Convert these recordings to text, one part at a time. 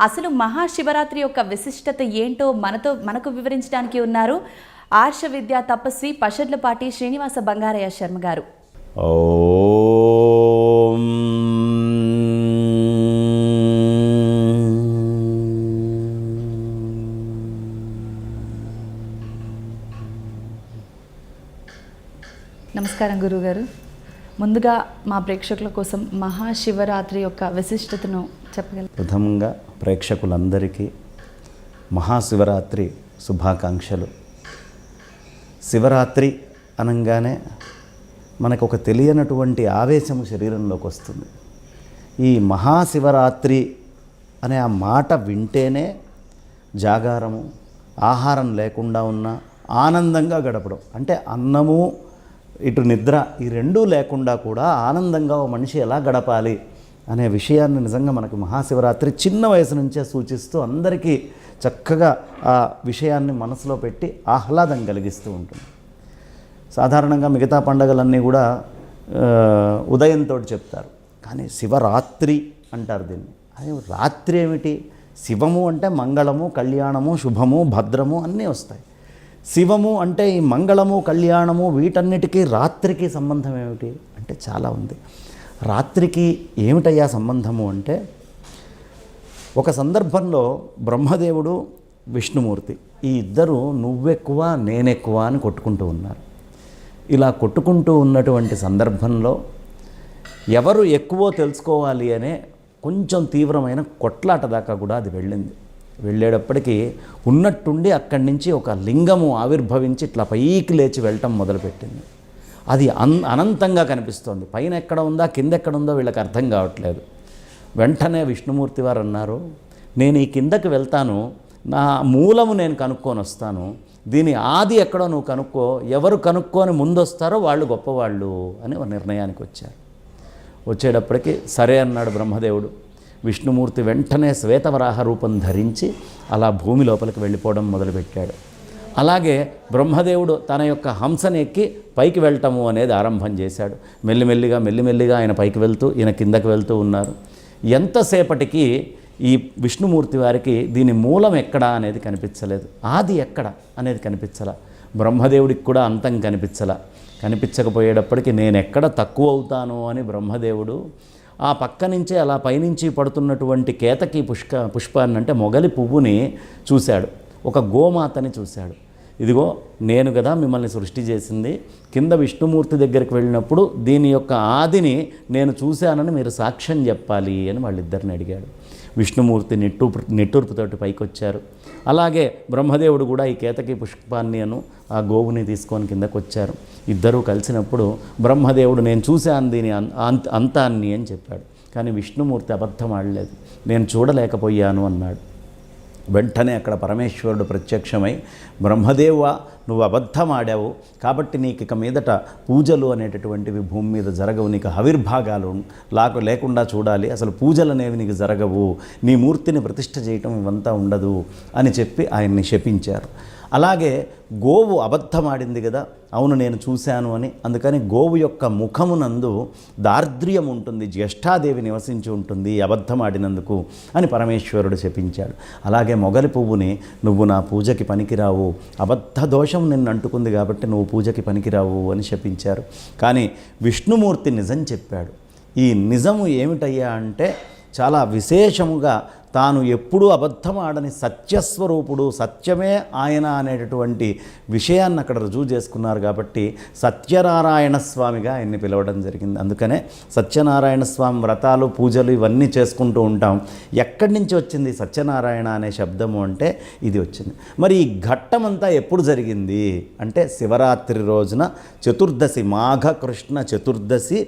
అసలు మహాశివరాత్రి యొక్క విశిష్టత ఏంటో మనతో మనకు వివరించడానికి ఉన్నారు ఆర్ష విద్యా తపస్వి పషడ్లపాటి శ్రీనివాస బంగారయ్య శర్మ గారు. ఓం. నమస్కారం గురుగారు. ముందుగా మా ప్రేక్షకుల కోసం మహాశివరాత్రి యొక్క విశిష్టతను చెప్పగలరు ప్రథమంగా ప్రేక్షకులందరికీ మహాశివరాత్రి శుభాకాంక్షలు. శివరాత్రి అనగానే మనకు ఒక తెలియనటువంటి ఆవేశము శరీరంలోకి వస్తుంది. ఈ మహాశివరాత్రి అనే ఆ మాట వింటేనే జాగారము ఆహారం లేకుండా ఉన్న ఆనందంగా గడపడం. అంటే అన్నము ఇటు నిద్ర ఈ రెండూ లేకుండా కూడా ఆనందంగా ఓ మనిషి ఎలా గడపాలి? అనే విషయాన్ని నిజంగా మనకు మహాశివరాత్రి చిన్న వయసు నుంచే సూచిస్తూ అందరికీ చక్కగా ఆ విషయాన్ని మనసులో పెట్టి ఆహ్లాదం కలిగిస్తూ ఉంటుంది. సాధారణంగా మిగతా పండగలన్నీ కూడా ఉదయంతో చెప్తారు. కానీ శివరాత్రి అంటారు దీన్ని. అదే రాత్రి ఏమిటి? శివము అంటే మంగళము కళ్యాణము శుభము భద్రము అన్నీ వస్తాయి. శివము అంటే ఈ మంగళము కళ్యాణము వీటన్నిటికీ రాత్రికి సంబంధం ఏమిటి? అంటే చాలా ఉంది. రాత్రికి ఏమిటయ్యా సంబంధము అంటే ఒక సందర్భంలో బ్రహ్మదేవుడు విష్ణుమూర్తి ఈ ఇద్దరు నువ్వెక్కువ నేనెక్కువ అని కొట్టుకుంటూ ఉన్నారు. ఇలా కొట్టుకుంటూ ఉన్నటువంటి సందర్భంలో ఎవరు ఎక్కువో తెలుసుకోవాలి అనే కొంచెం తీవ్రమైన కొట్లాట దాకా కూడా అది వెళ్ళింది. వెళ్ళేటప్పటికీ ఉన్నట్టుండి అక్కడి నుంచి ఒక లింగము ఆవిర్భవించి ఇట్లా పైకి లేచి వెళ్ళటం మొదలుపెట్టింది. అది అన్ అనంతంగా కనిపిస్తోంది. పైన ఎక్కడ ఉందా కింద ఎక్కడ ఉందో వీళ్ళకి అర్థం కావట్లేదు. వెంటనే విష్ణుమూర్తి వారు అన్నారు నేను ఈ కిందకి వెళ్తాను నా మూలము నేను కనుక్కొని వస్తాను. దీని ఆది ఎక్కడో నువ్వు కనుక్కో ఎవరు కనుక్కొని ముందొస్తారో వాళ్ళు గొప్పవాళ్ళు అని ఒక నిర్ణయానికి వచ్చారు. వచ్చేటప్పటికి సరే అన్నాడు బ్రహ్మదేవుడు. విష్ణుమూర్తి వెంటనే శ్వేతవరాహ రూపం ధరించి అలా భూమి లోపలికి వెళ్ళిపోవడం మొదలుపెట్టాడు. అలాగే బ్రహ్మదేవుడు తన యొక్క హంసనెక్కి పైకి వెళ్ళటము అనేది ఆరంభం చేశాడు. మెల్లిమెల్లిగా మెల్లిమెల్లిగా ఆయన పైకి వెళ్తూ ఈయన కిందకి వెళ్తూ ఉన్నారు. ఎంతసేపటికి ఈ విష్ణుమూర్తి వారికి దీని మూలం ఎక్కడ అనేది కనిపించలేదు. ఆది ఎక్కడ అనేది కనిపించలా. బ్రహ్మదేవుడికి కూడా అంతం కనిపించలా. కనిపించకపోయేటప్పటికి నేను ఎక్కడ తక్కువ అవుతాను అని బ్రహ్మదేవుడు ఆ పక్క నుంచే అలా పైనుంచి పడుతున్నటువంటి కేతకి పుష్క పుష్పాన్ని అంటే మొగలి పువ్వుని చూశాడు. ఒక గోమాతని చూశాడు. ఇదిగో నేను కదా మిమ్మల్ని సృష్టి చేసింది. కింద విష్ణుమూర్తి దగ్గరికి వెళ్ళినప్పుడు దీని యొక్క ఆదిని నేను చూశానని మీరు సాక్ష్యం చెప్పాలి అని వాళ్ళిద్దరిని అడిగాడు. విష్ణుమూర్తి నిట్టూర్పు నిట్టూర్పుతోటి పైకి వచ్చారు అలాగే బ్రహ్మదేవుడు కూడా ఈ కేతకి పుష్పాన్ని అను ఆ గోవుని తీసుకొని కిందకు వచ్చారు ఇద్దరూ కలిసినప్పుడు బ్రహ్మదేవుడు నేను చూశాను దీని అంత అంతాన్ని అని చెప్పాడు. కానీ విష్ణుమూర్తి అబద్ధం ఆడలేదు. నేను చూడలేకపోయాను అన్నాడు. వెంటనే అక్కడ పరమేశ్వరుడు ప్రత్యక్షమై బ్రహ్మదేవ నువ్వు అబద్ధమాడావు. కాబట్టి నీకు ఇక మీదట పూజలు అనేటటువంటివి భూమి మీద జరగవు. నీకు ఆవిర్భాగాలు లాకు లేకుండా చూడాలి. అసలు పూజలు అనేవి నీకు జరగవు. నీ మూర్తిని ప్రతిష్ఠ చేయటం ఇవంతా ఉండదు అని చెప్పి ఆయన్ని శపించారు. అలాగే గోవు అబద్ధమాడింది కదా అవును నేను చూశాను అని. అందుకని గోవు యొక్క ముఖమునందు దార్ద్ర్యం ఉంటుంది జ్యేష్ఠాదేవి నివసించి ఉంటుంది అబద్ధమాడినందుకు అని పరమేశ్వరుడు శపించాడు అలాగే మొగలి పువ్వుని నువ్వు నా పూజకి పనికిరావు అబద్ధ దోషం నిన్ను అంటుకుంది కాబట్టి నువ్వు పూజకి పనికిరావు అని శపించారు కానీ విష్ణుమూర్తి నిజం చెప్పాడు. ఈ నిజము ఏమిటయ్యా అంటే చాలా విశేషముగా తాను ఎప్పుడూ అబద్ధం ఆడని సత్యస్వరూపుడు సత్యమే ఆయన అనేటటువంటి విషయాన్ని అక్కడ రుజువు చేసుకున్నారు కాబట్టి సత్యనారాయణ స్వామిగా ఆయన్ని పిలవడం జరిగింది. అందుకనే సత్యనారాయణ స్వామి వ్రతాలు పూజలు ఇవన్నీ చేసుకుంటూ ఉంటాం. ఎక్కడి నుంచి వచ్చింది సత్యనారాయణ అనే శబ్దము అంటే ఇది వచ్చింది. మరి ఈ ఘట్టమంతా ఎప్పుడు జరిగింది అంటే శివరాత్రి రోజున చతుర్దశి మాఘ కృష్ణ చతుర్దశి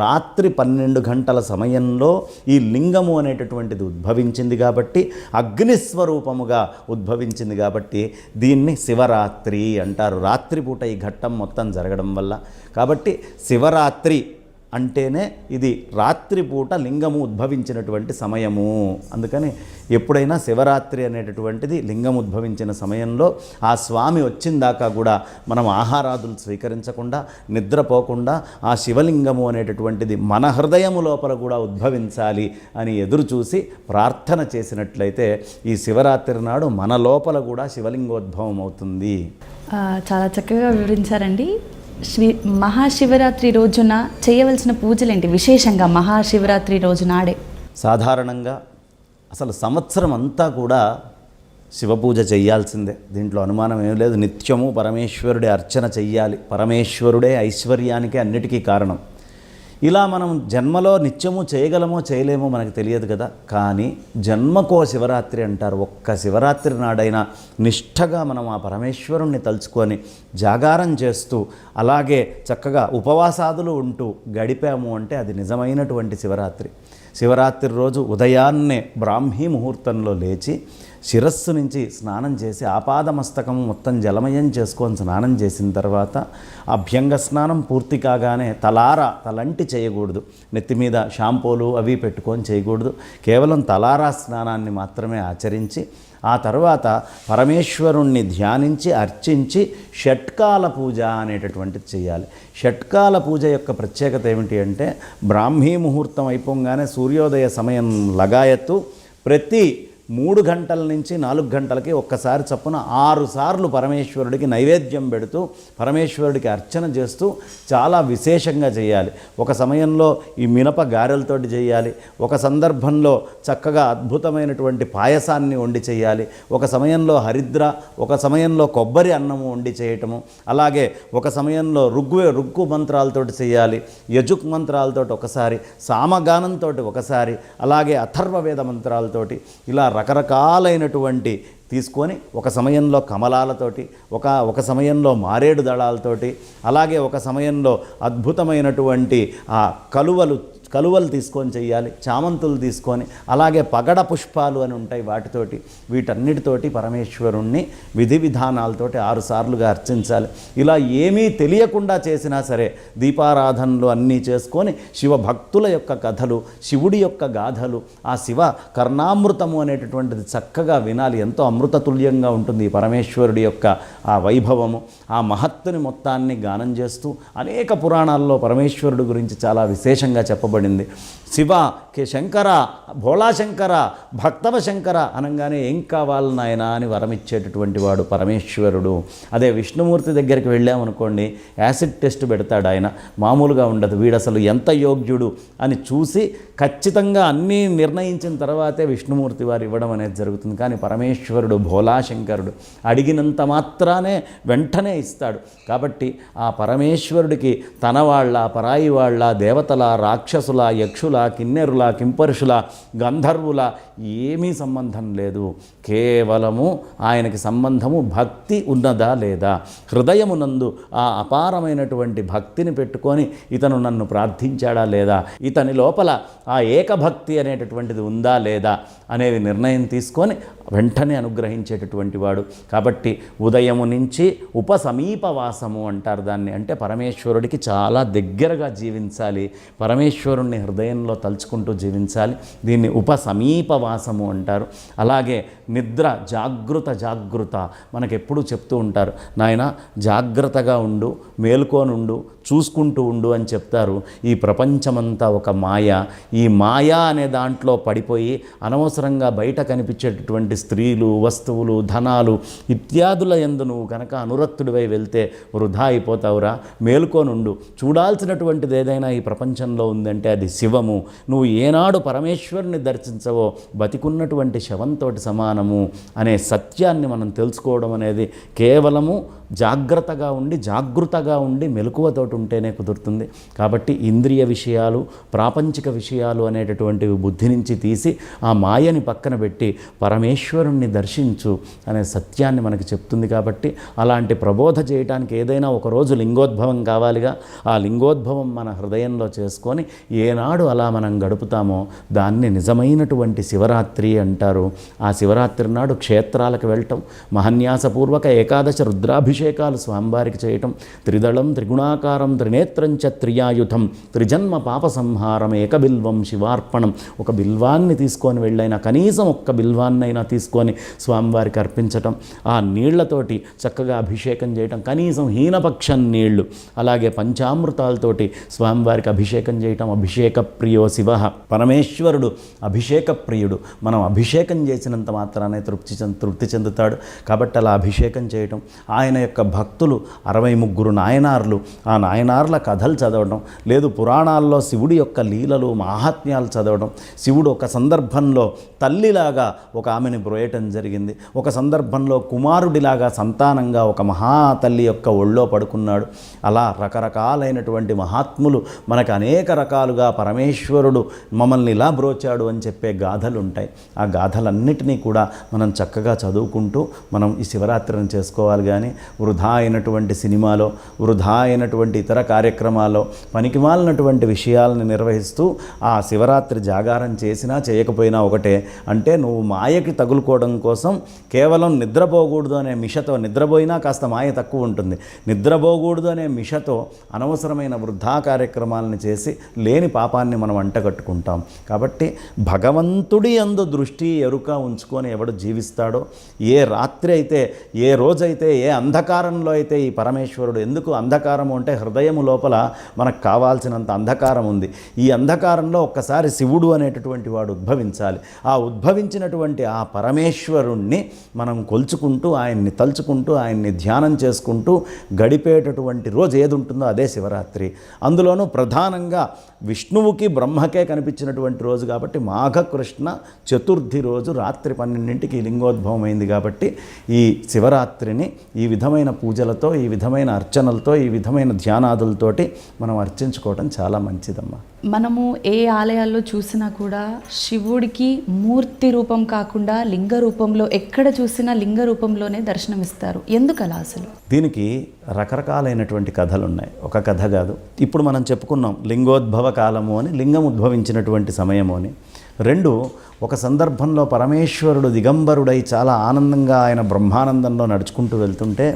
రాత్రి పన్నెండు గంటల సమయంలో ఈ లింగము అనేటటువంటిది ఉద్భవించింది. కాబట్టి అగ్నిస్వరూపముగా ఉద్భవించింది కాబట్టి దీన్ని శివరాత్రి అంటారు. రాత్రిపూట ఈ ఘట్టం మొత్తం జరగడం వల్ల. కాబట్టి శివరాత్రి అంటేనే ఇది రాత్రిపూట లింగము ఉద్భవించినటువంటి సమయము. అందుకని ఎప్పుడైనా శివరాత్రి అనేటటువంటిది లింగం ఉద్భవించిన సమయంలో ఆ స్వామి వచ్చిందాకా కూడా మనం ఆహారాదులు స్వీకరించకుండా నిద్రపోకుండా ఆ శివలింగము అనేటటువంటిది మన హృదయము లోపల కూడా ఉద్భవించాలి అని ఎదురు చూసి ప్రార్థన చేసినట్లయితే ఈ శివరాత్రి నాడు మన లోపల కూడా శివలింగోద్భవం అవుతుంది చాలా చక్కగా వివరించారండి. శ్రీ మహాశివరాత్రి రోజున చేయవలసిన పూజలేంటి? విశేషంగా మహాశివరాత్రి రోజు నాడే సాధారణంగా అసలు సంవత్సరం అంతా కూడా శివపూజ చేయాల్సిందే. దీంట్లో అనుమానం ఏం లేదు. నిత్యము పరమేశ్వరుడే అర్చన చెయ్యాలి. పరమేశ్వరుడే ఐశ్వర్యానికి అన్నిటికీ కారణం. ఇలా మనం జన్మలో నిత్యము చేయగలమో చేయలేమో మనకు తెలియదు కదా. కానీ జన్మకో శివరాత్రి అంటారు. ఒక్క శివరాత్రి నాడైనా నిష్ఠగా మనం ఆ పరమేశ్వరుణ్ణి తలుచుకొని జాగారం చేస్తూ అలాగే చక్కగా ఉపవాసాదులు ఉంటూ గడిపాము అంటే అది నిజమైనటువంటి శివరాత్రి. శివరాత్రి రోజు ఉదయాన్నే బ్రాహ్మీ ముహూర్తంలో లేచి శిరస్సు నుంచి స్నానం చేసి ఆపాదమస్తకం మొత్తం జలమయం చేసుకొని స్నానం చేసిన తర్వాత అభ్యంగ స్నానం పూర్తి కాగానే తలార తలంటి చేయకూడదు. నెత్తి మీద షాంపూలు అవి పెట్టుకొని చేయకూడదు. కేవలం తలారా స్నానాన్ని మాత్రమే ఆచరించి ఆ తర్వాత పరమేశ్వరుణ్ణి ధ్యానించి అర్చించి షట్కాల పూజ అనేటటువంటిది చేయాలి. షట్కాల పూజ యొక్క ప్రత్యేకత ఏమిటి అంటే బ్రాహ్మీ ముహూర్తం అయిపోగానే సూర్యోదయ సమయం లగాయత్తు ప్రతి మూడు గంటల నుంచి నాలుగు గంటలకి ఒక్కసారి చప్పున ఆరు సార్లు పరమేశ్వరుడికి నైవేద్యం పెడుతూ పరమేశ్వరుడికి అర్చన చేస్తూ చాలా విశేషంగా చేయాలి. ఒక సమయంలో ఈ మినప గారెలతోటి చేయాలి. ఒక సందర్భంలో చక్కగా అద్భుతమైనటువంటి పాయసాన్ని వండి చేయాలి. ఒక సమయంలో హరిద్ర ఒక సమయంలో కొబ్బరి అన్నము వండి చేయటము. అలాగే ఒక సమయంలో రుగ్గు రుగ్గు మంత్రాలతోటి చేయాలి. యజుక్ మంత్రాలతోటి ఒకసారి సామగానంతో ఒకసారి అలాగే అథర్వవేద మంత్రాలతోటి ఇలా రకరకాలైనటువంటి తీసుకొని ఒక సమయంలో కమలాలతోటి ఒక ఒక సమయంలో మారేడు దళాలతోటి అలాగే ఒక సమయంలో అద్భుతమైనటువంటి ఆ కలువలు కలువలు తీసుకొని చేయాలి చామంతులు తీసుకొని అలాగే పగడ పుష్పాలు అని ఉంటాయి వాటితోటి వీటన్నిటితోటి పరమేశ్వరుణ్ణి విధి విధానాలతోటి ఆరుసార్లుగా అర్చించాలి. ఇలా ఏమీ తెలియకుండా చేసినా సరే దీపారాధనలు అన్నీ చేసుకొని శివ భక్తుల యొక్క కథలు శివుడి యొక్క గాథలు ఆ శివ కర్ణామృతము అనేటటువంటిది చక్కగా వినాలి. ఎంతో అమృతతుల్యంగా ఉంటుంది పరమేశ్వరుడి యొక్క ఆ వైభవము. ఆ మహత్తుని మొత్తాన్ని గానం చేస్తూ అనేక పురాణాల్లో పరమేశ్వరుడు గురించి చాలా విశేషంగా చెప్పబడింది శివ కే శంకర భోళాశంకర భక్తవ శంకర అనగానే ఏం కావాలి నాయనా అని వరమిచ్చేటటువంటి వాడు పరమేశ్వరుడు. అదే విష్ణుమూర్తి దగ్గరికి వెళ్ళామనుకోండి యాసిడ్ టెస్ట్ పెడతాడు ఆయన. మామూలుగా ఉండదు వీడు అసలు ఎంత యోగ్యుడు అని చూసి ఖచ్చితంగా అన్నీ నిర్ణయించిన తర్వాతే విష్ణుమూర్తి వారు ఇవ్వడం అనేది జరుగుతుంది. కానీ పరమేశ్వరుడు భోలాశంకరుడు అడిగినంత మాత్రానే వెంటనే ఇస్తాడు. కాబట్టి ఆ పరమేశ్వరుడికి తన వాళ్ళ పరాయి వాళ్ళ దేవతల రాక్షసుల యక్షుల కిన్నెరుల కింపరుషుల గంధర్వుల ఏమీ సంబంధం లేదు. కేవలము ఆయనకి సంబంధము భక్తి ఉన్నదా లేదా? హృదయమునందు ఆ అపారమైనటువంటి భక్తిని పెట్టుకొని ఇతను నన్ను ప్రార్థించాడా లేదా? ఇతని లోపల ఆ ఏకభక్తి అనేటటువంటిది ఉందా లేదా అనేది నిర్ణయం తీసుకొని వెంటనే అనుగ్రహించేటటువంటి వాడు. కాబట్టి ఉదయము నుంచి ఉపసమీపవాసము అంటారు దాన్ని. అంటే పరమేశ్వరుడికి చాలా దగ్గరగా జీవించాలి. పరమేశ్వరుణ్ణి హృదయంలో తలుచుకుంటూ జీవించాలి. దీన్ని ఉపసమీపవాసము అంటారు. అలాగే నిద్ర జాగృత జాగృత మనకెప్పుడు చెప్తూ ఉంటారు. నాయన జాగ్రత్తగా ఉండు మేల్కోనుండు చూసుకుంటూ ఉండు అని చెప్తారు. ఈ ప్రపంచమంతా ఒక మాయ. ఈ మాయ అనే దాంట్లో పడిపోయి అనవసరంగా బయట కనిపించేటటువంటి స్త్రీలు వస్తువులు ధనాలు ఇత్యాదుల ఎందు నువ్వు కనుక అనురక్తుడివై వెళ్తే వృధా అయిపోతావురా. మేలుకోనుండు. చూడాల్సినటువంటిది ఏదైనా ఈ ప్రపంచంలో ఉందంటే అది శివము. నువ్వు ఏనాడు పరమేశ్వరుని దర్శించవో బతికున్నటువంటి శవంతోటి సమానము అనే సత్యాన్ని మనం తెలుసుకోవడం అనేది కేవలము జాగ్రత్తగా ఉండి జాగృతగా ఉండి మెలకువతోటి ఉంటేనే కుదురుతుంది. కాబట్టి ఇంద్రియ విషయాలు ప్రాపంచిక విషయాలు అనేటటువంటివి బుద్ధి నుంచి తీసి ఆ మాయని పక్కన పెట్టి పరమేశ్వరుణ్ణి దర్శించు అనే సత్యాన్ని మనకి చెప్తుంది కాబట్టి అలాంటి ప్రబోధ చేయడానికి ఏదైనా ఒకరోజు లింగోద్భవం కావాలిగా ఆ లింగోద్భవం మన హృదయంలో చేసుకొని ఏనాడు అలా మనం గడుపుతామో దాన్ని నిజమైనటువంటి శివరాత్రి అంటారు. ఆ శివరాత్రి నాడు క్షేత్రాలకు వెళ్ళటం మహన్యాసపూర్వక ఏకాదశ రుద్రాభిషేకం అభిషేకాలు స్వామివారికి చేయటం త్రిదళం త్రిగుణాకారం త్రినేత్రం చ త్రియాయుధం త్రిజన్మ పాప సంహారం ఏకబిల్వం శివార్పణం. ఒక బిల్వాన్ని తీసుకొని వెళ్ళైనా కనీసం ఒక్క బిల్వాన్నైనా తీసుకొని స్వామివారికి అర్పించటం ఆ నీళ్ళతోటి చక్కగా అభిషేకం చేయటం కనీసం హీనపక్షం నీళ్ళు అలాగే పంచామృతాలతోటి స్వామివారికి అభిషేకం చేయటం అభిషేక ప్రియో శివ. పరమేశ్వరుడు అభిషేక ప్రియుడు మనం అభిషేకం చేసినంత మాత్రానే తృప్తి చెంద తృప్తి చెందుతాడు. కాబట్టి అలా అభిషేకం చేయటం ఆయన యొక్క భక్తులు అరవై ముగ్గురు నాయనార్లు. ఆ నాయనార్ల కథలు చదవడం లేదు పురాణాల్లో శివుడి యొక్క లీలలు మాహాత్మ్యాలు చదవడం. శివుడు ఒక సందర్భంలో తల్లిలాగా ఒక ఆమెని బ్రోయటం జరిగింది. ఒక సందర్భంలో కుమారుడిలాగా సంతానంగా ఒక మహా తల్లి యొక్క ఒళ్ళో పడుకున్నాడు. అలా రకరకాలైనటువంటి మహాత్ములు మనకు అనేక రకాలుగా పరమేశ్వరుడు మమ్మల్ని ఇలా బ్రోచాడు అని చెప్పే గాథలు ఉంటాయి ఆ గాథలన్నిటినీ కూడా మనం చక్కగా చదువుకుంటూ మనం ఈ శివరాత్రిని చేసుకోవాలి కానీ వృధా అయినటువంటి సినిమాలో వృధా అయినటువంటి ఇతర కార్యక్రమాల్లో పనికిమాలినటువంటి విషయాలను నిర్వహిస్తూ ఆ శివరాత్రి జాగారం చేసినా చేయకపోయినా ఒకటే. అంటే నువ్వు మాయకి తగులుకోవడం కోసం కేవలం నిద్రపోకూడదు అనే మిషతో నిద్రపోయినా కాస్త మాయ తక్కువ ఉంటుంది. నిద్రపోకూడదు అనే మిషతో అనవసరమైన వృద్ధా కార్యక్రమాలను చేసి లేని పాపాన్ని మనం అంటగట్టుకుంటాం కాబట్టి భగవంతుడి అందు దృష్టి ఎరుక ఉంచుకొని ఎవడు జీవిస్తాడో ఏ రాత్రి అయితే ఏ రోజైతే ఏ అంధ అంధకారంలో అయితే ఈ పరమేశ్వరుడు ఎందుకు అంధకారము అంటే హృదయము లోపల మనకు కావాల్సినంత అంధకారం ఉంది. ఈ అంధకారంలో ఒక్కసారి శివుడు అనేటటువంటి వాడు ఉద్భవించాలి. ఆ ఉద్భవించినటువంటి ఆ పరమేశ్వరుణ్ణి మనం కొలుచుకుంటూ ఆయన్ని తలుచుకుంటూ ఆయన్ని ధ్యానం చేసుకుంటూ గడిపేటటువంటి రోజు ఏది ఉంటుందో అదే శివరాత్రి. అందులోనూ ప్రధానంగా విష్ణువుకి బ్రహ్మకే కనిపించినటువంటి రోజు కాబట్టి మాఘకృష్ణ చతుర్థి రోజు రాత్రి పన్నెండింటికి లింగోద్భవం అయింది కాబట్టి ఈ శివరాత్రిని ఈ విధమైన పూజలతో ఈ విధమైన అర్చనలతో ఈ విధమైన ధ్యానాదులతోటి మనం అర్చించుకోవడం చాలా మంచిదమ్మా. మనము ఏ ఆలయాల్లో చూసినా కూడా శివుడికి మూర్తి రూపం కాకుండా లింగ రూపంలో ఎక్కడ చూసినా లింగ రూపంలోనే దర్శనమిస్తారు. ఎందుకు అలా అసలు? దీనికి రకరకాలైనటువంటి కథలు ఉన్నాయి ఒక కథ కాదు. ఇప్పుడు మనం చెప్పుకున్నాం లింగోద్భవ కాలము అని లింగం ఉద్భవించినటువంటి సమయము అని. రెండు ఒక సందర్భంలో పరమేశ్వరుడు దిగంబరుడై చాలా ఆనందంగా ఆయన బ్రహ్మానందంలో నడుచుకుంటూ వెళ్తుంటే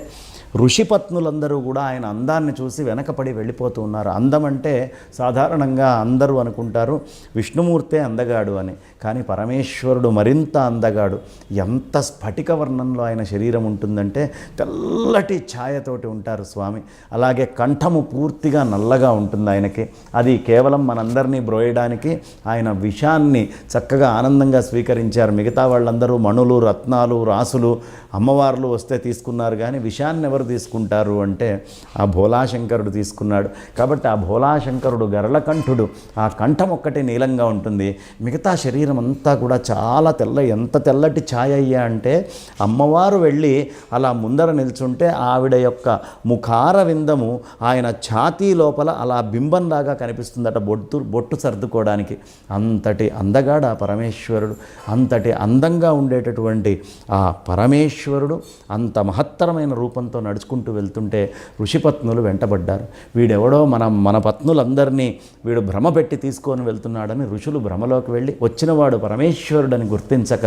ఋషిపత్నులందరూ కూడా ఆయన అందాన్ని చూసి వెనకపడి వెళ్ళిపోతూ ఉన్నారు. అందం అంటే సాధారణంగా అందరూ అనుకుంటారు విష్ణుమూర్తే అందగాడు అని. కానీ పరమేశ్వరుడు మరింత అందగాడు. ఎంత స్ఫటిక వర్ణంలో ఆయన శరీరం ఉంటుందంటే తెల్లటి ఛాయతోటి ఉంటారు స్వామి. అలాగే కంఠము పూర్తిగా నల్లగా ఉంటుంది ఆయనకి. అది కేవలం మనందరినీ బ్రోయడానికి ఆయన విషాన్ని చక్కగా ఆనందంగా స్వీకరించారు. మిగతా వాళ్ళందరూ మణులు రత్నాలు రాసులు అమ్మవార్లు వస్తే తీసుకున్నారు. కానీ విషాన్ని ఎవరు తీసుకుంటారు అంటే ఆ భోలాశంకరుడు తీసుకున్నాడు. కాబట్టి ఆ భోలాశంకరుడు గరళకంఠుడు ఆ కంఠం ఒక్కటే నీలంగా ఉంటుంది. మిగతా శరీరం అంతా కూడా చాలా తెల్ల ఎంత తెల్లటి ఛాయ అయ్యా అంటే అమ్మవారు వెళ్ళి అలా ముందర నిల్చుంటే ఆవిడ యొక్క ముఖార విందము ఆయన ఛాతీ లోపల అలా బింబంలాగా కనిపిస్తుందట బొట్టు బొట్టు సర్దుకోవడానికి. అంతటి అందగాడ ఆ పరమేశ్వరుడు అంతటి అందంగా ఉండేటటువంటి ఆ పరమేశ్వరుడు అంత మహత్తరమైన రూపంతో నడుచుకుంటూ వెళ్తుంటే ఋషిపత్నులు వెంటబడ్డారు. వీడెవడో మన మన పత్నులందరినీ వీడు భ్రమ పెట్టి తీసుకొని వెళ్తున్నాడని ఋషులు భ్రమలోకి వెళ్ళి వచ్చినవాడు పరమేశ్వరుడని గుర్తించక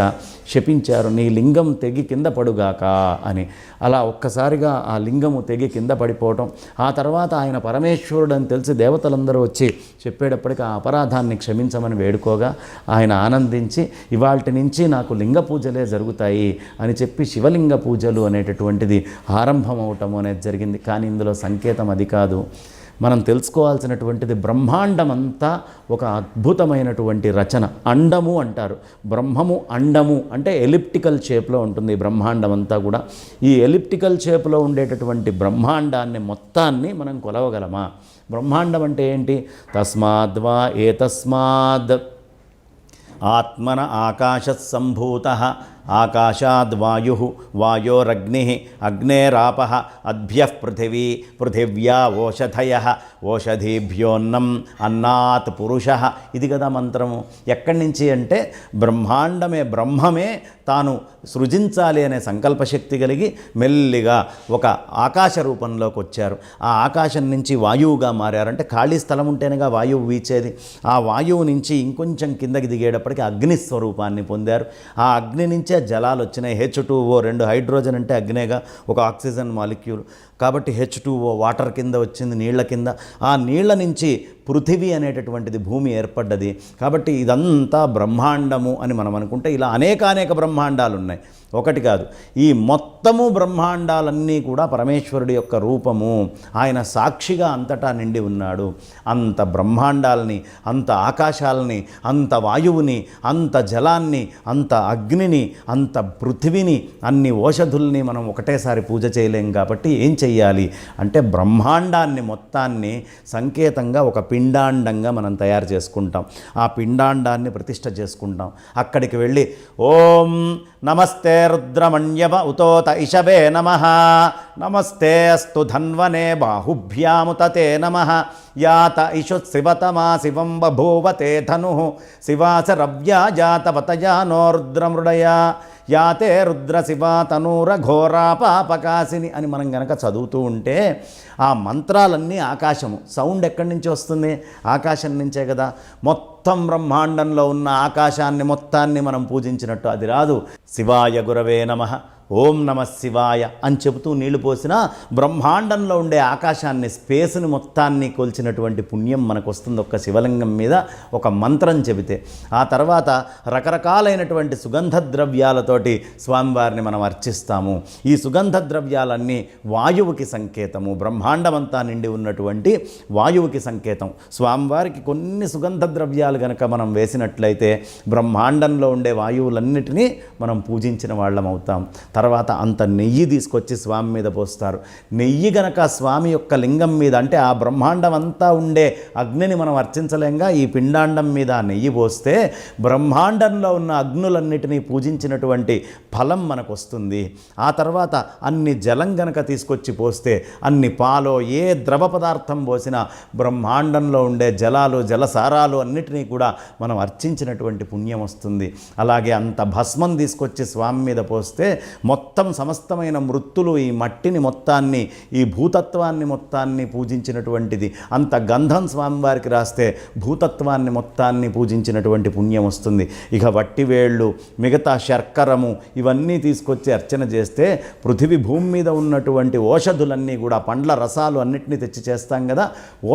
శపించారు నీ లింగం తెగి కింద పడుగాక అని. అలా ఒక్కసారిగా ఆ లింగము తెగి కింద పడిపోవటం. ఆ తర్వాత ఆయన పరమేశ్వరుడు అని తెలిసి దేవతలందరూ వచ్చి చెప్పేటప్పటికి ఆ అపరాధాన్ని క్షమించమని వేడుకోగా ఆయన ఆనందించి ఇవాటి నుంచి నాకు లింగ పూజలే జరుగుతాయి అని చెప్పి శివలింగ పూజలు అనేటటువంటిది ఆరంభం అవటం అనేది జరిగింది. కానీ ఇందులో సంకేతం అది కాదు. మనం తెలుసుకోవాల్సినటువంటిది బ్రహ్మాండం అంతా ఒక అద్భుతమైనటువంటి రచన. అండము అంటారు. బ్రహ్మము అండము అంటే ఎలిప్టికల్ షేప్లో ఉంటుంది బ్రహ్మాండం అంతా కూడా. ఈ ఎలిప్టికల్ షేప్లో ఉండేటటువంటి బ్రహ్మాండాన్ని మొత్తాన్ని మనం కొలవగలమా? బ్రహ్మాండం అంటే ఏంటి? తస్మాద్వా ఏ తస్మాద్ ఆత్మన ఆకాశ సంభూత. ఆకాశాద్ వాయు వాయోరగ్ని అగ్నేరాప అద్భ్య పృథివీ పృథివ్యా ఓషధయ ఓషధీభ్యోన్నం అన్నాత్ పురుష ఇది కదా మంత్రము. ఎక్కడి నుంచి అంటే బ్రహ్మాండమే బ్రహ్మమే తాను సృజించాలి అనే సంకల్పశక్తి కలిగి మెల్లిగా ఒక ఆకాశ రూపంలోకి వచ్చారు. ఆ ఆకాశం నుంచి వాయువుగా మారారంటే ఖాళీ స్థలం ఉంటేనేగా వాయువు వీచేది. ఆ వాయువు నుంచి ఇంకొంచెం కిందకి దిగేటప్పటికి అగ్ని స్వరూపాన్ని పొందారు. ఆ అగ్ని నుంచే జలాలు వచ్చినాయి హెచ్ టూ ఓ రెండు హైడ్రోజన్ అంటే అగ్నేగా ఒక ఆక్సిజన్ మాలిక్యూల్. కాబట్టి హెచ్ టూఓ వాటర్ కింద వచ్చింది నీళ్ళ కింద. ఆ నీళ్ళ నుంచి పృథివీ అనేటటువంటిది భూమి ఏర్పడ్డది. కాబట్టి ఇదంతా బ్రహ్మాండము అని మనం అనుకుంటే ఇలా అనేకానేక బ్రహ్మాండాలు ఉన్నాయి ఒకటి కాదు ఈ మొత్తము బ్రహ్మాండాలన్నీ కూడా పరమేశ్వరుడి యొక్క రూపము. ఆయన సాక్షిగా అంతటా నిండి ఉన్నాడు. అంత బ్రహ్మాండాలని అంత ఆకాశాలని అంత వాయువుని అంత జలాన్ని అంత అగ్నిని అంత పృథివిని అన్ని ఓషధుల్ని మనం ఒకటేసారి పూజ చేయలేం కాబట్టి ఏం చేయాలి చేయాలి. అంటే బ్రహ్మాండాన్ని మొత్తాన్ని సంకేతంగా ఒక పిండాండంగా మనం తయారు చేసుకుంటాం. ఆ పిండాండాన్ని ప్రతిష్ఠ చేసుకుంటాం. అక్కడికి వెళ్ళి ఓం నమస్తే రుద్రమణ్యవ ఉతోత ఇషవే నమ. నమస్తే అస్తు ధన్వనే బాహుభ్యాముతతే నమ. యాత ఇషు శివతమా శివం బభూవతే ధను. నో రుద్రమృడయా. యాతే రుద్ర శివ తనూర ఘోరా పాపకాశిని అని మనం గనక చదువుతూ ఉంటే ఆ మంత్రాలన్నీ ఆకాశము. సౌండ్ ఎక్కడి నుంచి వస్తుంది? ఆకాశం నుంచే కదా. మొత్తం బ్రహ్మాండంలో ఉన్న ఆకాశాన్ని మొత్తాన్ని మనం పూజించినట్టు అది రాదు. శివాయ గురవే నమ. ఓం నమ శివాయ అని చెబుతూ నీళ్ళు పోసినా బ్రహ్మాండంలో ఉండే ఆకాశాన్ని స్పేస్ని మొత్తాన్ని కొల్చినటువంటి పుణ్యం మనకు వస్తుంది ఒక్క శివలింగం మీద ఒక మంత్రం చెబితే. ఆ తర్వాత రకరకాలైనటువంటి సుగంధ ద్రవ్యాలతోటి స్వామివారిని మనం అర్చిస్తాము. ఈ సుగంధ ద్రవ్యాలన్నీ వాయువుకి సంకేతము. బ్రహ్మాండమంతా నిండి ఉన్నటువంటి వాయువుకి సంకేతం. స్వామివారికి కొన్ని సుగంధ ద్రవ్యాలు గనక మనం వేసినట్లయితే బ్రహ్మాండంలో ఉండే వాయువులన్నిటినీ మనం పూజించిన వాళ్ళం అవుతాం తర్వాత అంత నెయ్యి తీసుకొచ్చి స్వామి మీద పోస్తారు. నెయ్యి గనక స్వామి యొక్క లింగం మీద అంటే ఆ బ్రహ్మాండం అంతా ఉండే అగ్నిని మనం అర్చించలేంగా ఈ పిండాండం మీద నెయ్యి పోస్తే బ్రహ్మాండంలో ఉన్న అగ్నులన్నిటినీ పూజించినటువంటి ఫలం మనకు వస్తుంది ఆ తర్వాత అన్ని జలం గనక తీసుకొచ్చి పోస్తే అన్ని పాలో ఏ ద్రవ పదార్థం పోసినా బ్రహ్మాండంలో ఉండే జలాలు జలసారాలు అన్నిటినీ కూడా మనం అర్చించినటువంటి పుణ్యం వస్తుంది. అలాగే అంత భస్మం తీసుకొచ్చి స్వామి మీద పోస్తే మొత్తం సమస్తమైన మృత్తులు ఈ మట్టిని మొత్తాన్ని ఈ భూతత్వాన్ని మొత్తాన్ని పూజించినటువంటిది. అంత గంధం స్వామివారికి రాస్తే భూతత్వాన్ని మొత్తాన్ని పూజించినటువంటి పుణ్యం వస్తుంది. ఇక వట్టివేళ్ళు మిగతా శర్కరము ఇవన్నీ తీసుకొచ్చి అర్చన చేస్తే పృథివీ భూమి మీద ఉన్నటువంటి ఓషధులన్నీ కూడా పండ్ల రసాలు అన్నిటినీ తెచ్చి చేస్తాం కదా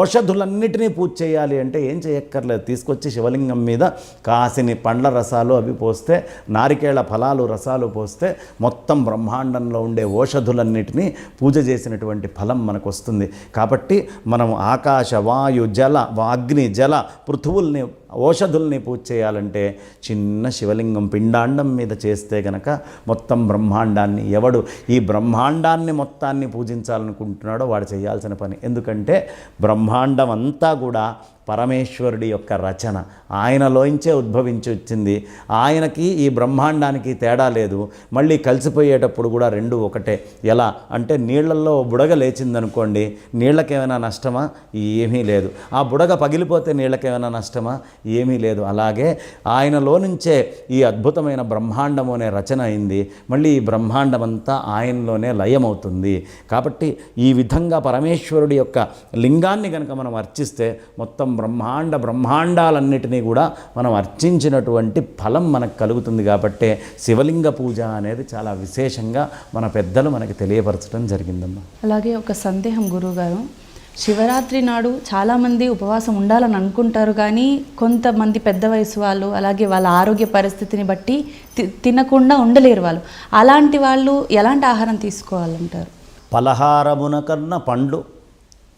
ఓషధులన్నిటినీ పూజ చేయాలి అంటే ఏం చేయక్కర్లేదు. తీసుకొచ్చి శివలింగం మీద కాసిని పండ్ల రసాలు అవి పోస్తే నారికేళ ఫలాలు రసాలు పోస్తే మొత్తం మొత్తం బ్రహ్మాండంలో ఉండే ఓషధులన్నిటినీ పూజ చేసినటువంటి ఫలం మనకు వస్తుంది కాబట్టి మనం ఆకాశ వాయు జల అగ్ని జల పృథువుల్ని ఓషధుల్ని పూజ చేయాలంటే చిన్న శివలింగం పిండాండం మీద చేస్తే గనక మొత్తం బ్రహ్మాండాన్ని ఎవడు ఈ బ్రహ్మాండాన్ని మొత్తాన్ని పూజించాలనుకుంటున్నాడో వాడు చేయాల్సిన పని. ఎందుకంటే బ్రహ్మాండం అంతా కూడా పరమేశ్వరుడి యొక్క రచన. ఆయనలోంచే ఉద్భవించి వచ్చింది. ఆయనకి ఈ బ్రహ్మాండానికి తేడా లేదు. మళ్ళీ కలిసిపోయేటప్పుడు కూడా రెండు ఒకటే. ఎలా? అంటే నీళ్ళలో బుడగ లేచిందనుకోండి నీళ్ళకేమైనా నష్టమా? ఏమీ లేదు. ఆ బుడగ పగిలిపోతే నీళ్ళకేమైనా నష్టమా? ఏమీ లేదు. అలాగే ఆయనలో నుంచే ఈ అద్భుతమైన బ్రహ్మాండం అనే రచన అయింది. మళ్ళీ ఈ బ్రహ్మాండం అంతా ఆయనలోనే లయమవుతుంది. కాబట్టి ఈ విధంగా పరమేశ్వరుడి యొక్క లింగాన్ని కనుక మనం అర్చిస్తే మొత్తం బ్రహ్మాండ బ్రహ్మాండాలన్నిటినీ కూడా మనం అర్చించినటువంటి ఫలం మనకు కలుగుతుంది కాబట్టే శివలింగ పూజ అనేది చాలా విశేషంగా మన పెద్దలు మనకి తెలియపరచడం జరిగిందమ్మా. అలాగే ఒక సందేహం గురువుగారు. శివరాత్రి నాడు చాలామంది ఉపవాసం ఉండాలని అనుకుంటారు కానీ కొంతమంది పెద్ద వయసు వాళ్ళు అలాగే వాళ్ళ ఆరోగ్య పరిస్థితిని బట్టి తి- తినకుండా ఉండలేరు వాళ్ళు. అలాంటి వాళ్ళు ఎలాంటి ఆహారం తీసుకోవాలంటారు? పలహారమున కన్న పండ్లు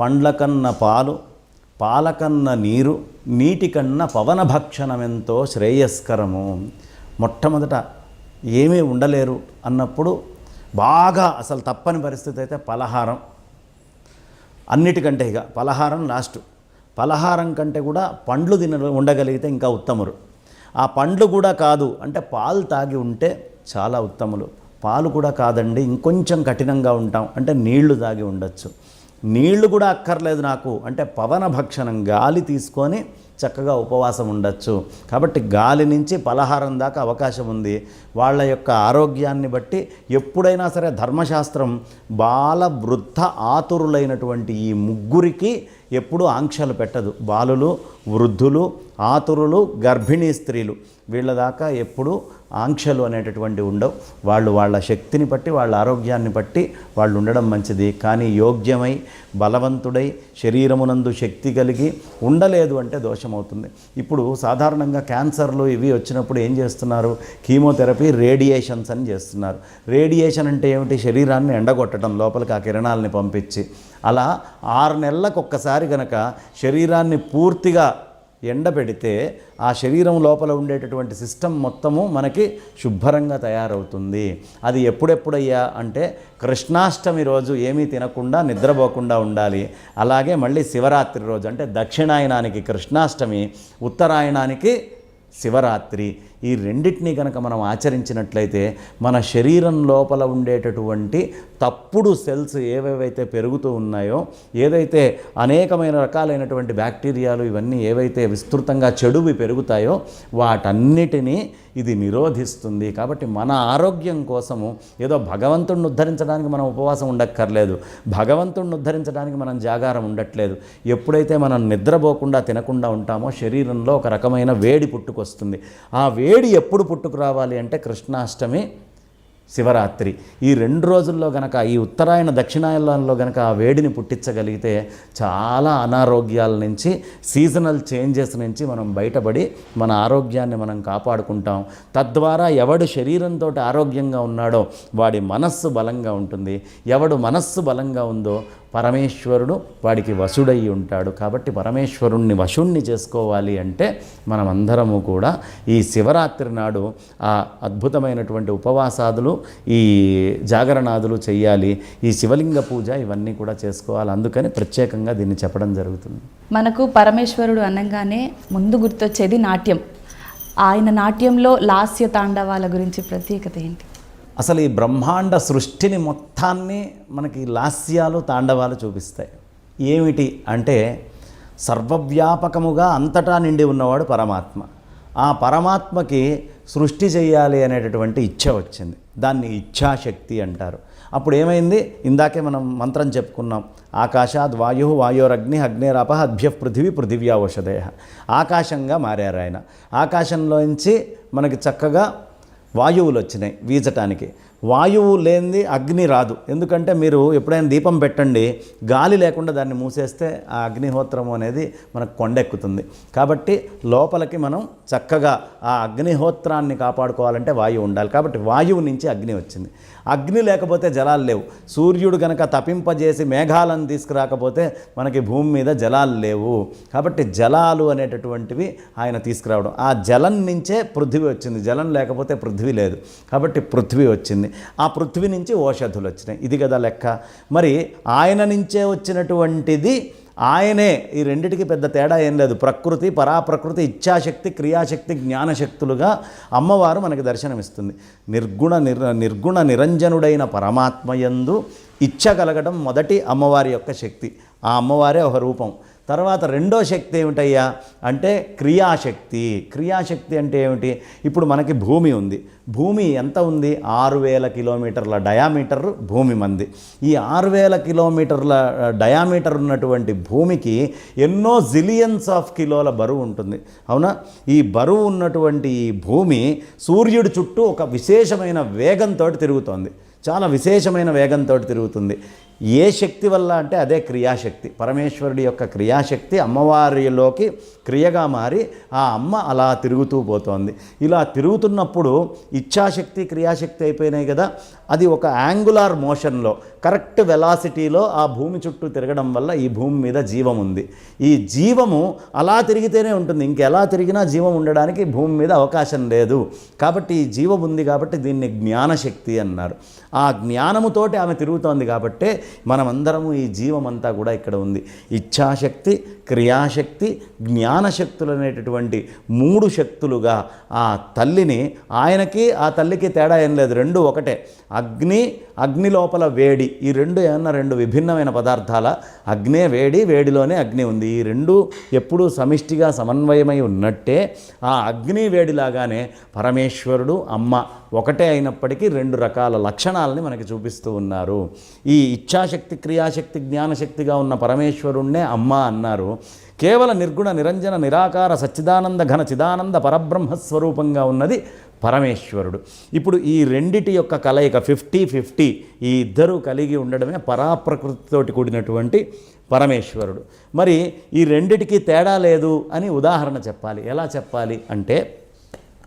పండ్ల కన్న పాలు పాలకన్న నీరు నీటి కన్న పవన భక్షణమెంతో శ్రేయస్కరము. మొట్టమొదట ఏమీ ఉండలేరు అన్నప్పుడు బాగా అసలు తప్పని పరిస్థితి అయితే పలహారం. అన్నిటికంటే ఇక పలహారం లాస్ట్ పలహారం కంటే కూడా పండ్లు తిన ఉండగలిగితే ఇంకా ఉత్తమురు ఆ పండ్లు కూడా కాదు అంటే పాలు తాగి ఉంటే చాలా ఉత్తములు. పాలు కూడా కాదండి ఇంకొంచెం కఠినంగా ఉంటాం అంటే నీళ్ళు తాగి ఉండొచ్చు. నీళ్ళు కూడా అక్కర్లేదు నాకు అంటే పవన భక్షణం గాలి తీసుకొని చక్కగా ఉపవాసం ఉండొచ్చు. కాబట్టి గాలి నుంచి పలహారం దాకా అవకాశం ఉంది. వాళ్ళ యొక్క ఆరోగ్యాన్ని బట్టి ఎప్పుడైనా సరే ధర్మశాస్త్రం బాల వృద్ధ ఆతురులైనటువంటి ఈ ముగ్గురికి ఎప్పుడూ ఆంక్షలు పెట్టదు. బాలులు వృద్ధులు ఆతురులు గర్భిణీ స్త్రీలు. వీళ్ళ దాకా ఎప్పుడు ఆంక్షలు అనేటటువంటి ఉండవు. వాళ్ళు వాళ్ళ శక్తిని బట్టి వాళ్ళ ఆరోగ్యాన్ని బట్టి వాళ్ళు ఉండడం మంచిది. కానీ యోగ్యమై బలవంతుడై శరీరమునందు శక్తి కలిగి ఉండలేదు అంటే దోషమవుతుంది. ఇప్పుడు సాధారణంగా క్యాన్సర్లు ఇవి వచ్చినప్పుడు ఏం చేస్తున్నారు? కీమోథెరపీ రేడియేషన్స్ అని చేస్తున్నారు. రేడియేషన్ అంటే ఏమిటి? శరీరాన్ని ఎండగొట్టడం లోపలికి ఆ కిరణాలని పంపించి. అలా ఆరు నెలలకు ఒక్కసారి గనక శరీరాన్ని పూర్తిగా ఎండబెడితే ఆ శరీరం లోపల ఉండేటటువంటి సిస్టమ్ మొత్తము మనకి శుభ్రంగా తయారవుతుంది. అది ఎప్పుడెప్పుడయ్యా అంటే కృష్ణాష్టమి రోజు ఏమీ తినకుండా నిద్రపోకుండా ఉండాలి. అలాగే మళ్ళీ శివరాత్రి రోజు అంటే దక్షిణాయనానికి కృష్ణాష్టమి ఉత్తరాయణానికి శివరాత్రి. ఈ రెండింటినీ కనుక మనం ఆచరించినట్లయితే మన శరీరం లోపల ఉండేటటువంటి తప్పుడు సెల్స్ ఏవేవైతే పెరుగుతూ ఉన్నాయో ఏదైతే అనేకమైన రకాలైనటువంటి బ్యాక్టీరియాలు ఇవన్నీ ఏవైతే విస్తృతంగా చెడువి పెరుగుతాయో వాటన్నిటినీ ఇది నిరోధిస్తుంది. కాబట్టి మన ఆరోగ్యం కోసము ఏదో భగవంతుడిని ఉద్ధరించడానికి మనం ఉపవాసం ఉండక్కర్లేదు. భగవంతుడిని ఉద్ధరించడానికి మనం జాగారం ఉండట్లేదు. ఎప్పుడైతే మనం నిద్రపోకుండా తినకుండా ఉంటామో శరీరంలో ఒక రకమైన వేడి పుట్టుకొస్తుంది. ఆ వేడి ఎప్పుడు పుట్టుకు రావాలి అంటే కృష్ణాష్టమి శివరాత్రి. ఈ రెండు రోజుల్లో గనక ఈ ఉత్తరాయణ దక్షిణాయనంలో గనక ఆ వేడిని పుట్టించగలిగితే చాలా అనారోగ్యాల నుంచి సీజనల్ చేంజెస్ నుంచి మనం బయటపడి మన ఆరోగ్యాన్ని మనం కాపాడుకుంటాం. తద్వారా ఎవడు శరీరంతో ఆరోగ్యంగా ఉన్నాడో వాడి మనస్సు బలంగా ఉంటుంది. ఎవడు మనస్సు బలంగా ఉందో పరమేశ్వరుడు వాడికి వశుడై ఉంటాడు. కాబట్టి పరమేశ్వరుణ్ణి వశుణ్ణి చేసుకోవాలి అంటే మనమందరము కూడా ఈ శివరాత్రి నాడు ఆ అద్భుతమైనటువంటి ఉపవాసాదులు ఈ జాగరణాదులు చేయాలి ఈ శివలింగ పూజ ఇవన్నీ కూడా చేసుకోవాలి. అందుకని ప్రత్యేకంగా దీన్ని చెప్పడం జరుగుతుంది. మనకు పరమేశ్వరుడు అనగానే ముందు గుర్తొచ్చేది నాట్యం. ఆయన నాట్యంలో లాస్య తాండవాల గురించి ప్రత్యేకత ఏంటి? అసలు ఈ బ్రహ్మాండ సృష్టిని మొత్తాన్ని మనకి లాస్యాలు తాండవాలు చూపిస్తాయి. ఏమిటి అంటే సర్వవ్యాపకముగా అంతటా నిండి ఉన్నవాడు పరమాత్మ. ఆ పరమాత్మకి సృష్టి చేయాలి అనేటటువంటి ఇచ్ఛ వచ్చింది. దాన్ని ఇచ్ఛాశక్తి అంటారు. అప్పుడు ఏమైంది? ఇందాకే మనం మంత్రం చెప్పుకున్నాం. ఆకాశాద్ వాయు వాయోరగ్ని అగ్నేరాప అభ్య పృథివీ పృథివ్యా ఔషధయ ఆకాశంగా మారారు ఆయన ఆకాశంలోంచి మనకి చక్కగా వాయువులు వచ్చినాయి వీచటానికి వాయువు లేనిది అగ్ని రాదు. ఎందుకంటే మీరు ఎప్పుడైనా దీపం పెట్టండి గాలి లేకుండా దాన్ని మూసేస్తే ఆ అగ్నిహోత్రం అనేది మనకు కొండెక్కుతుంది. కాబట్టి లోపలికి మనం చక్కగా ఆ అగ్నిహోత్రాన్ని కాపాడుకోవాలంటే వాయువు ఉండాలి. కాబట్టి వాయువు నుంచి అగ్ని వచ్చింది. అగ్ని లేకపోతే జలాలు లేవు. సూర్యుడు కనుక తపింపజేసి మేఘాలను తీసుకురాకపోతే మనకి భూమి మీద జలాలు లేవు. కాబట్టి జలాలు అనేటటువంటివి ఆయన తీసుకురావడం. ఆ జలం నుంచే పృథ్వీ వచ్చింది. జలం లేకపోతే పృథ్వీ లేదు. కాబట్టి పృథ్వీ వచ్చింది. ఆ పృథ్వీ నుంచి ఓషధులు వచ్చినాయి. ఇది కదా లెక్క. మరి ఆయన నుంచే వచ్చినటువంటిది ఆయనే ఈ రెండిటికి పెద్ద తేడా ఏం లేదు. ప్రకృతి పరాప్రకృతి ఇచ్ఛాశక్తి క్రియాశక్తి జ్ఞానశక్తులుగా అమ్మవారు మనకి దర్శనమిస్తుంది. నిర్గుణ నిర్ నిర్గుణ నిరంజనుడైన పరమాత్మయందు ఇచ్చగలగడం కలగడం మొదటి అమ్మవారి యొక్క శక్తి. ఆ అమ్మవారే ఒక రూపం. తర్వాత రెండో శక్తి ఏమిటయ్యా? అంటే క్రియాశక్తి. క్రియాశక్తి అంటే ఏమిటి? ఇప్పుడు మనకి భూమి ఉంది. భూమి ఎంత ఉంది? ఆరు వేల కిలోమీటర్ల డయామీటర్ భూమి మంది. ఈ ఆరు వేల కిలోమీటర్ల డయామీటర్ ఉన్నటువంటి భూమికి ఎన్నో జిలియన్స్ ఆఫ్ కిలోల బరువు ఉంటుంది. అవునా? ఈ బరువు ఉన్నటువంటి ఈ భూమి సూర్యుడి చుట్టూ ఒక విశేషమైన వేగంతో తిరుగుతోంది. చాలా విశేషమైన వేగంతో తిరుగుతుంది. ఏ శక్తి వల్ల అంటే అదే క్రియాశక్తి. పరమేశ్వరుడి యొక్క క్రియాశక్తి అమ్మవారిలోకి క్రియగా మారి ఆ అమ్మ అలా తిరుగుతూ పోతోంది. ఇలా తిరుగుతున్నప్పుడు ఇచ్ఛాశక్తి క్రియాశక్తి అయిపోయినాయి కదా. అది ఒక యాంగులార్ మోషన్లో కరెక్ట్ వెలాసిటీలో ఆ భూమి చుట్టూ తిరగడం వల్ల ఈ భూమి మీద జీవం ఉంది. ఈ జీవము అలా తిరిగితేనే ఉంటుంది. ఇంకెలా తిరిగినా జీవం ఉండడానికి భూమి మీద అవకాశం లేదు. కాబట్టి ఈ జీవం ఉంది కాబట్టి దీన్ని జ్ఞానశక్తి అన్నారు. ఆ జ్ఞానముతోటి ఆమె తిరుగుతోంది కాబట్టే మనమందరము ఈ జీవమంతా కూడా ఇక్కడ ఉంది. ఇచ్ఛాశక్తి క్రియాశక్తి జ్ఞానశక్తులు అనేటటువంటి మూడు శక్తులుగా ఆ తల్లిని ఆయనకి ఆ తల్లికి తేడా ఏం లేదు. రెండు ఒకటే. అగ్ని అగ్ని లోపల వేడి. ఈ రెండు ఏమన్నా రెండు విభిన్నమైన పదార్థాల? అగ్నే వేడి వేడిలోనే అగ్ని ఉంది. ఈ రెండు ఎప్పుడూ సమిష్టిగా సమన్వయమై ఉన్నట్టే ఆ అగ్ని వేడిలాగానే పరమేశ్వరుడు అమ్మ ఒకటే అయినప్పటికీ రెండు రకాల లక్షణాలని మనకి చూపిస్తూ ఉన్నారు. ఈ ఇచ్ఛాశక్తి క్రియాశక్తి జ్ఞానశక్తిగా ఉన్న పరమేశ్వరుణ్ణే అమ్మ అన్నారు. కేవల నిర్గుణ నిరంజన నిరాకార సచ్చిదానంద ఘన చిదానంద పరబ్రహ్మస్వరూపంగా ఉన్నది పరమేశ్వరుడు. ఇప్పుడు ఈ రెండిటి యొక్క కలయిక ఫిఫ్టీ ఫిఫ్టీ ఈ ఇద్దరూ కలిగి ఉండడమే పరాప్రకృతితోటి కూడినటువంటి పరమేశ్వరుడు. మరి ఈ రెండిటికి తేడా లేదు అని ఉదాహరణ చెప్పాలి. ఎలా చెప్పాలి అంటే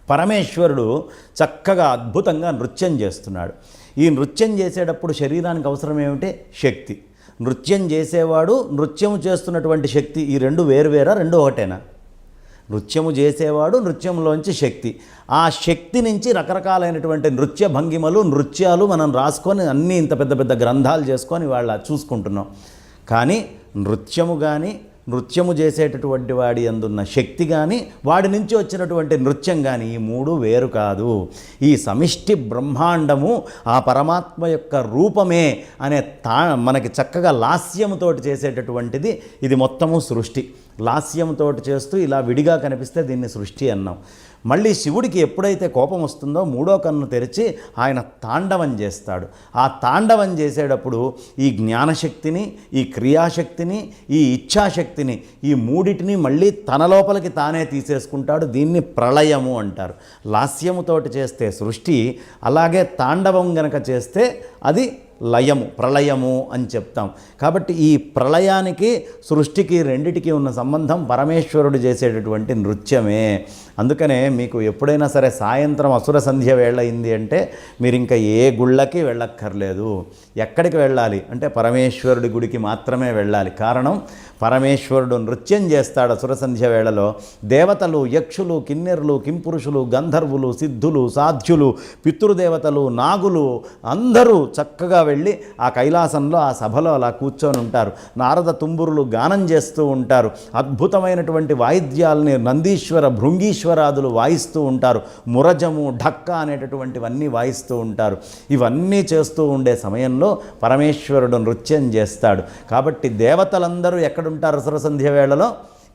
పరమేశ్వరుడు చక్కగా అద్భుతంగా నృత్యం చేస్తున్నాడు. ఈ నృత్యం చేసేటప్పుడు శరీరానికి అవసరం ఏమిటి? శక్తి. నృత్యం చేసేవాడు నృత్యం చేస్తున్నటువంటి శక్తి ఈ రెండు వేరువేరా రెండు ఒకటేనా? నృత్యము చేసేవాడు నృత్యంలోంచి శక్తి. ఆ శక్తి నుంచి రకరకాలైనటువంటి నృత్య భంగిమలు నృత్యాలు మనం రాసుకొని అన్నీ ఇంత పెద్ద పెద్ద గ్రంథాలు చేసుకొని వాళ్ళ చూసుకుంటున్నాం. కానీ నృత్యము కానీ నృత్యము చేసేటటువంటి వాడి అందున్న శక్తి కానీ వాడి నుంచి వచ్చినటువంటి నృత్యం కానీ ఈ మూడు వేరు కాదు. ఈ సమిష్టి బ్రహ్మాండము ఆ పరమాత్మ యొక్క రూపమే అనే తా మనకి చక్కగా లాస్యముతోటి చేసేటటువంటిది ఇది మొత్తము సృష్టి. లాస్యంతోటి చేస్తూ ఇలా విడిగా కనిపిస్తే దీన్ని సృష్టి అన్నాం. మళ్ళీ శివుడికి ఎప్పుడైతే కోపం వస్తుందో మూడో కన్ను తెరిచి ఆయన తాండవం చేస్తాడు. ఆ తాండవం చేసేటప్పుడు ఈ జ్ఞానశక్తిని ఈ క్రియాశక్తిని ఈ ఇచ్ఛాశక్తిని ఈ మూడిటిని మళ్ళీ తన లోపలికి తానే తీసేసుకుంటాడు. దీన్ని ప్రళయము అంటారు. లాస్యముతోటి చేస్తే సృష్టి అలాగే తాండవం గనక చేస్తే అది లయము ప్రళయము అని చెప్తాం. కాబట్టి ఈ ప్రళయానికి సృష్టికి రెండిటికి ఉన్న సంబంధం పరమేశ్వరుడు చేసేటటువంటి నృత్యమే. అందుకనే మీకు ఎప్పుడైనా సరే సాయంత్రం అసుర సంధ్య వేళయింది అంటే మీరు ఇంకా ఏ గుళ్ళకి వెళ్ళక్కర్లేదు. ఎక్కడికి వెళ్ళాలి? అంటే పరమేశ్వరుడి గుడికి మాత్రమే వెళ్ళాలి. కారణం పరమేశ్వరుడు నృత్యం చేస్తాడు సురసంధ్య వేళలో. దేవతలు యక్షులు కిన్నెరులు కింపురుషులు గంధర్వులు సిద్ధులు సాధ్యులు పితృదేవతలు నాగులు అందరూ చక్కగా వెళ్ళి ఆ కైలాసంలో ఆ సభలో అలా కూర్చొని ఉంటారు. నారద తుంబురులు గానం చేస్తూ ఉంటారు. అద్భుతమైనటువంటి వాయిద్యాలని నందీశ్వర భృంగీశ్వరాదులు వాయిస్తూ ఉంటారు. మురజము ఢక్క అనేటటువంటివన్నీ వాయిస్తూ ఉంటారు. ఇవన్నీ చేస్తూ ఉండే సమయంలో పరమేశ్వరుడు నృత్యం చేస్తాడు. కాబట్టి దేవతలందరూ ఎక్కడ ఉంటారు సురసంధ్య వేళలో.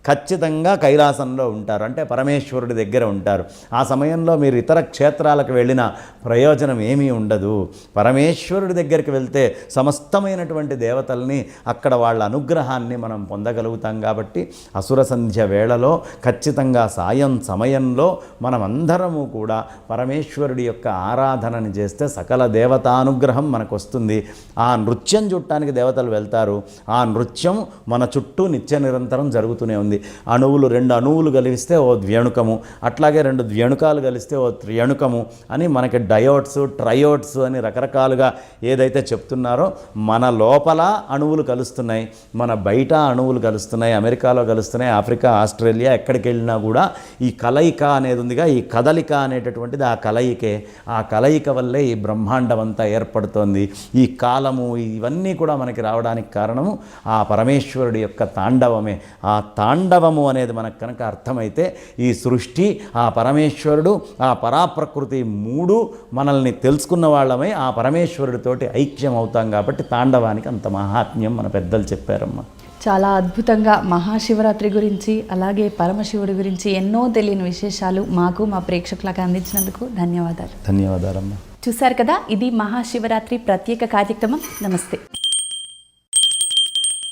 ఖచ్చితంగా కైలాసంలో ఉంటారు. అంటే పరమేశ్వరుడి దగ్గర ఉంటారు. ఆ సమయంలో మీరు ఇతర క్షేత్రాలకు వెళ్ళిన ప్రయోజనం ఏమీ ఉండదు. పరమేశ్వరుడి దగ్గరికి వెళ్తే సమస్తమైనటువంటి దేవతల్ని అక్కడ వాళ్ళ అనుగ్రహాన్ని మనం పొందగలుగుతాం కాబట్టి అసుర సంధ్య వేళలో ఖచ్చితంగా సాయం సమయంలో మనమందరము కూడా పరమేశ్వరుడి యొక్క ఆరాధనని చేస్తే సకల దేవతానుగ్రహం మనకు వస్తుంది ఆ నృత్యం చూడటానికి దేవతలు వెళ్తారు. ఆ నృత్యం మన చుట్టూ నిత్య నిరంతరం జరుగుతూనే ఉంది. అణువులు రెండు అణువులు కలిస్తే ఓ ద్వ్యణుకము అట్లాగే రెండు ద్వేణుకాలు కలిస్తే ఓ త్రియణుకము అని మనకి డయోడ్స్ ట్రయోడ్స్ అని రకరకాలుగా ఏదైతే చెప్తున్నారో మన లోపల అణువులు కలుస్తున్నాయి. మన బయట అణువులు కలుస్తున్నాయి. అమెరికాలో కలుస్తున్నాయి. ఆఫ్రికా ఆస్ట్రేలియా ఎక్కడికి వెళ్ళినా కూడా ఈ కలయిక అనేది ఉందిగా ఈ కదలిక అనేటటువంటిది ఆ కలయికే. ఆ కలయిక వల్లే ఈ బ్రహ్మాండం అంతా ఏర్పడుతోంది. ఈ కాలము ఇవన్నీ కూడా మనకి రావడానికి కారణము ఆ పరమేశ్వరుడి యొక్క తాండవమే. ఆ తాండవము అనేది మనకు కనుక అర్థమైతే ఈ సృష్టి ఆ పరమేశ్వరుడు ఆ పరాప్రకృతి మూడు మనల్ని తెలుసుకున్న వాళ్ళమై ఆ పరమేశ్వరుడితోటి ఐక్యం అవుతాం కాబట్టి తాండవానికి అంత మహాత్మ్యం మన పెద్దలు చెప్పారమ్మా. చాలా అద్భుతంగా మహాశివరాత్రి గురించి అలాగే పరమశివుడి గురించి ఎన్నో తెలియని విశేషాలు మాకు మా ప్రేక్షకులకు అందించినందుకు ధన్యవాదాలు. ధన్యవాదాలమ్మా. చూశారు కదా ఇది మహాశివరాత్రి ప్రత్యేక కార్యక్రమం. నమస్తే.